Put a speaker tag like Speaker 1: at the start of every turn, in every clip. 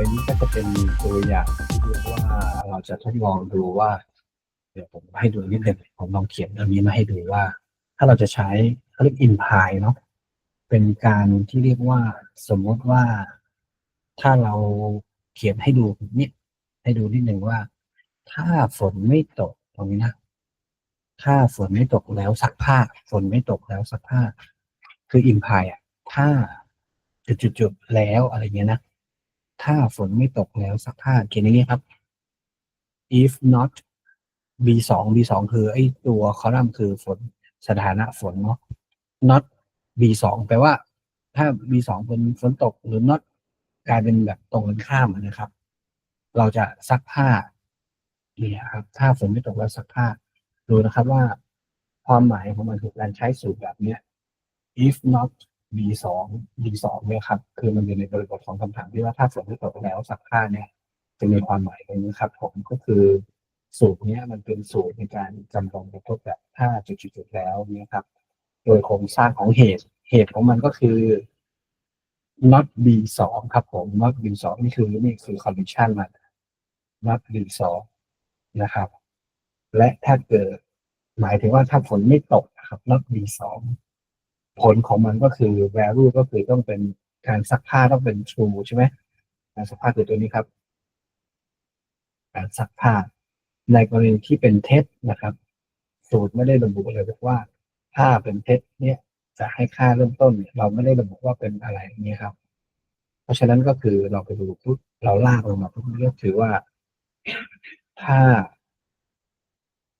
Speaker 1: ไปนี้ก็จะเป็นตัวอย่างที่เรียกว่าเราจะทดลองดูว่า เดี๋ยวผมให้ดูนิดหนึ่งผมลองเขียนอันนี้มาให้ดูว่า ถ้าเราจะใช้เขาเรียก imply เนาะเป็นการที่เรียกว่าสมมติว่าถ้าเราเขียนให้ดูนี่ยให้ดูนิดหนึ่งว่า ถ้าฝนไม่ตกตรงนี้นะถ้าฝนไม่ตกแล้วซักผ้า ฝนไม่ตกแล้วซักผ้า คือ imply อะ ถ้าจุดๆแล้วอะไรเงี้ยนะ ถ้าฝนไม่ตกแล้วซักผ้าเขียนอย่างนี้ครับ if not b สอง b สองคือไอ้ตัวคอลัมน์คือฝนสถานะฝนเนาะ not b สองแปลว่า ถ้า b สองเป็นฝนตกหรือ not กลายเป็นแบบตรงกันข้ามนะครับ เราจะซักผ้าเนี่ยครับ ถ้าฝนไม่ตกแล้วซักผ้า ดูนะครับว่า ความหมายของมันคือการใช้สูตรแบบเนี้ย if not b สอง b สองเนี่ยครับคือมันอยู่ในบริบทของคำถามที่ว่าถ้าฝนไม่ตกแล้วซักผ้าเนี่ยจะมีความหมายตรงนี้ครับ ผมก็คือสูตรเนี้ยมันเป็นสูตรในการจำลองประทบแบบถ้าจุดๆแล้วเนี่ยครับ โดยโครงสร้างของเหตุ เหตุของมันก็คือ not b สองครับผม not b สองนี่คือนี่คือ condition มัน not b สองนะครับ และถ้าเกิดหมายถึงว่าถ้าฝนไม่ตกนะครับ not b สอง ผลของมันก็คือ value ก็คือต้องเป็นการซักผ้าต้องเป็น true ใช่ไหมการซักผ้าคือตัวนี้ครับ การซักผ้า ในกรณีที่เป็นเท็จนะครับ สูตรไม่ได้ระบุเลยว่า ถ้าเป็นเท็จเนี่ยจะให้ค่าเริ่มต้น เราไม่ได้ระบุว่าเป็นอะไรอย่างเงี้ยครับ เพราะฉะนั้นก็คือเราไปดูปุ๊บเราลากลงมาปุ๊บเลือกถือว่าถ้า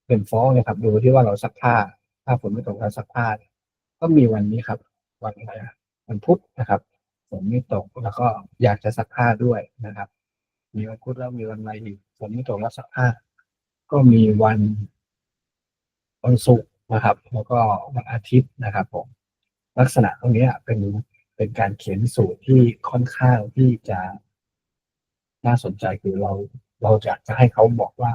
Speaker 1: เป็นฟ้องนะครับ ดูที่ว่าเราซักผ้า ถ้าฝนไม่ตรงกเรซักผ้าเนี่ย ก็มีวันนี้ครับ วันอะไรวันพุธนะครับฝนไม่ตกแล้วก็อยากจะซักผ้าด้วยนะครับ มีวันพุธแล้วมีวันอะไรอีกฝนไม่ตกแล้วซักผ้า ก็มีวันวันศุกร์นะครับ แล้วก็วันอาทิตย์นะครับผมลักษณะตรงนี้เป็นเป็นการเขียนสูตรที่ค่อนข้างที่จะน่าสนใจคือเราเราจะจะให้เขาบอกว่า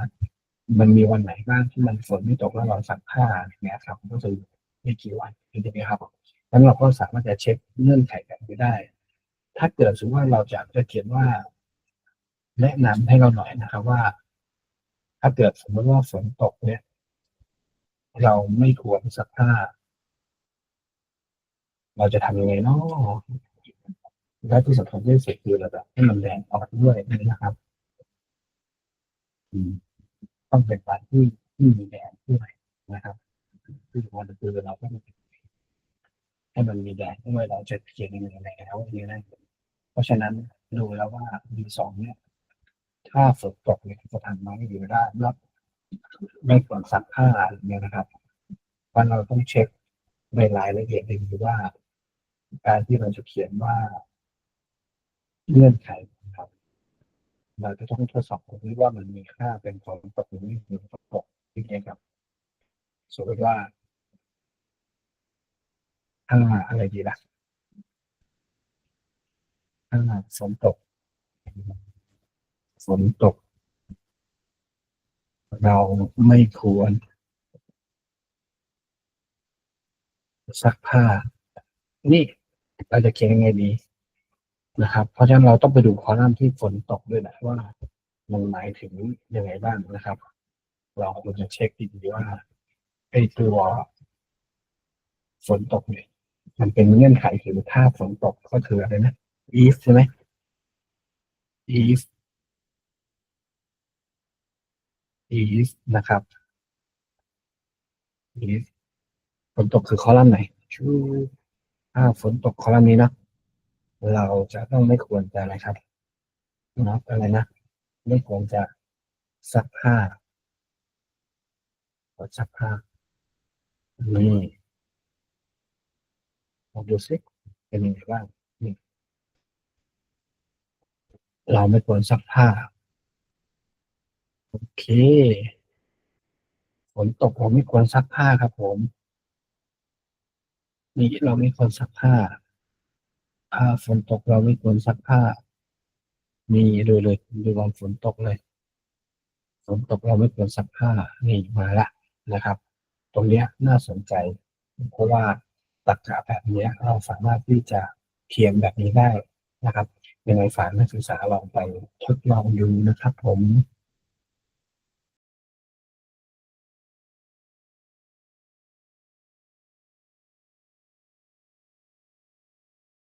Speaker 1: มันมีวันไหนบ้างที่มันฝนไม่ตกแล้วเราซักผ้าอย่างเงี้ยครับก็คือ ไม่กี่วันใช่ไหมครับแล้วเราก็สามารถจะเช็คเงื่อนไขแบบนี้ได้ ถ้าเกิดสมมติว่าเราจะจะเขียนว่า แนะนำให้เราหน่อยนะครับว่า ถ้าเกิดสมมติว่าฝนตกเนี่ย เราไม่ควรซักผ้า เราจะทำยังไงเนาะและที่สำคัญที่สุดคือเราจะให้มันแดงออกด้วยนะครับต้องเป็นวันที่ที่มีแดดด้วยนะครับ ที่สำคัญคือเราก็ให้มันมีแดดด้วยเราจะเขียนยังไงแล้วอย่างนี้นเพราะฉะนั้นดูแล้วว่ามีสองเนี่ย ถ้าฝนตกเนี่ยจะทำไหมหรือได้รับไม่ควรซักผ้าอะไรเงี้ยนะครับเพราเราต้องเช็คในรายละเอียดดูว่า การที่เราจะเขียนว่าเงื่อนไขนะครับ เราจะต้องทดสอบตรงนี้ว่ามันมีค่าเป็นฝนตกหรือไม่มีฝนตกย่างเงี้ยครับสมมติว่า ถ้าอะไรดีล่ะถ้าฝนตก ฝนตก เราไม่ควร ซักผ้า นี่เราจะเขียนยังไงดีนะครับ เพราะฉะนั้นเราต้องไปดูคอลัมน์ที่ฝนตกด้วยนะว่ามันหมายถึงยังไงบ้างนะครับ เราควรจะเช็คดีๆว่าไอ้ตัวฝนตกเนี่ย มันเป็นเงื่อนไขคือถ้าฝนตกก็คืออะไรนะ if ใช่ไหม if if นะครับ if ฝนตกคือคอลัมน์ไหนชูถ้าฝนตกคอลัมน์นี้นะเราจะต้องไม่ควรจะอะไรครับนะอะไรนะ ไม่ควรจะซักผ้าซักผ้านี่ ลองดูสิเป็นยังไงบ้างนี่เราไม่ควรซักผ้า โอเคฝนตกเราไม่ควรซักผ้าครับผม นี่เราไม่ควรซักผ้าถ้าฝนตกเราไม่ควรซักผ้า มีดูเลยดูวันฝนตกเลยฝนตกเราไม่ควรซักผ้านี่มาละนะครับ ตรงเนี้ยน่าสนใจ เพราะว่า ตรรกะแบบนี้เราสามารถที่จะเทียนแบบนี้ได้นะครับยังไงฝากนักศึกษาลองไปทดลองดูนะครับผม